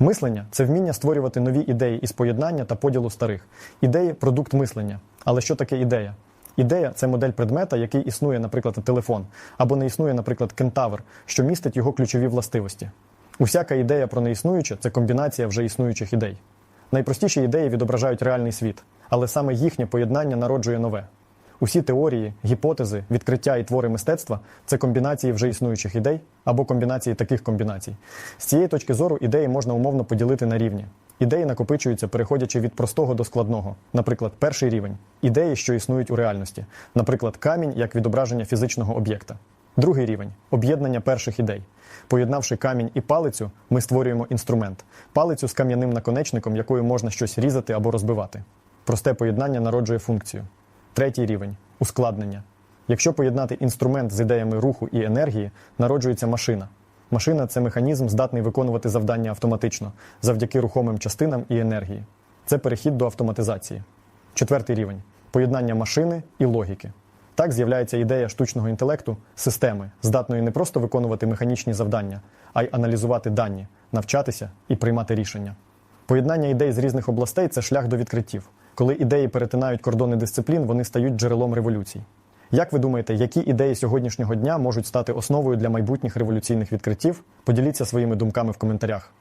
Мислення це вміння створювати нові ідеї із поєднання та поділу старих. Ідеї продукт мислення. Але що таке ідея? Ідея це модель предмета, який існує, наприклад, телефон, або не існує, наприклад, кентавр, що містить його ключові властивості. Усяка ідея про неіснуюче це комбінація вже існуючих ідей. Найпростіші ідеї відображають реальний світ, але саме їхнє поєднання народжує нове. Усі теорії, гіпотези, відкриття і твори мистецтва це комбінації вже існуючих ідей або комбінації таких комбінацій. З цієї точки зору ідеї можна умовно поділити на рівні. Ідеї накопичуються, переходячи від простого до складного. Наприклад, перший рівень ідеї, що існують у реальності, наприклад, камінь як відображення фізичного об'єкта. Другий рівень об'єднання перших ідей. Поєднавши камінь і палицю, ми створюємо інструмент палицю з кам'яним наконечником, якою можна щось різати або розбивати. Просте поєднання народжує функцію. Третій рівень ускладнення. Якщо поєднати інструмент з ідеями руху і енергії, народжується машина. Машина це механізм, здатний виконувати завдання автоматично завдяки рухомим частинам і енергії. Це перехід до автоматизації. Четвертий рівень поєднання машини і логіки. Так з'являється ідея штучного інтелекту системи, здатної не просто виконувати механічні завдання, а й аналізувати дані, навчатися і приймати рішення. Поєднання ідей з різних областей це шлях до відкриттів. Коли ідеї перетинають кордони дисциплін, вони стають джерелом революцій. Як ви думаєте, які ідеї сьогоднішнього дня можуть стати основою для майбутніх революційних відкриттів? Поділіться своїми думками в коментарях.